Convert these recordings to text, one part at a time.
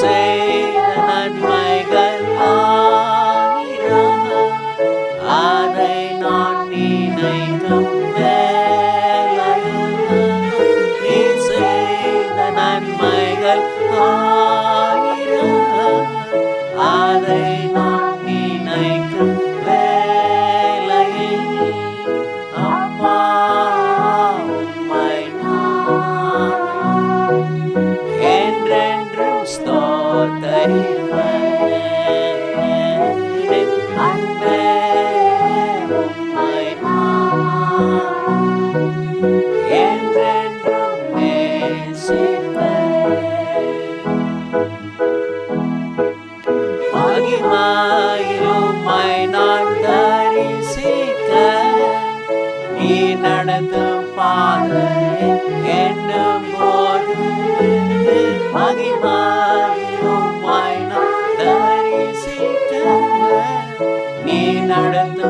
say நன்மைகள் ஆயிரம் அதை நான் நினைக்கும் வேளையில் அப்பா உம்மை நான் என்றென்றும் ஸ்தோத்தரிப்பேன். மகிமையில் உம்மை நான் தரிசிக்க நீ நடத்தும் பாதை என்னும் போது மகிமையில் உம்மை நான் தரிசிக்க. நீ நடத்தும்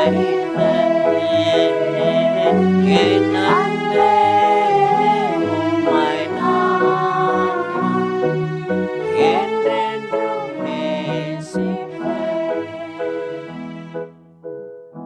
Hare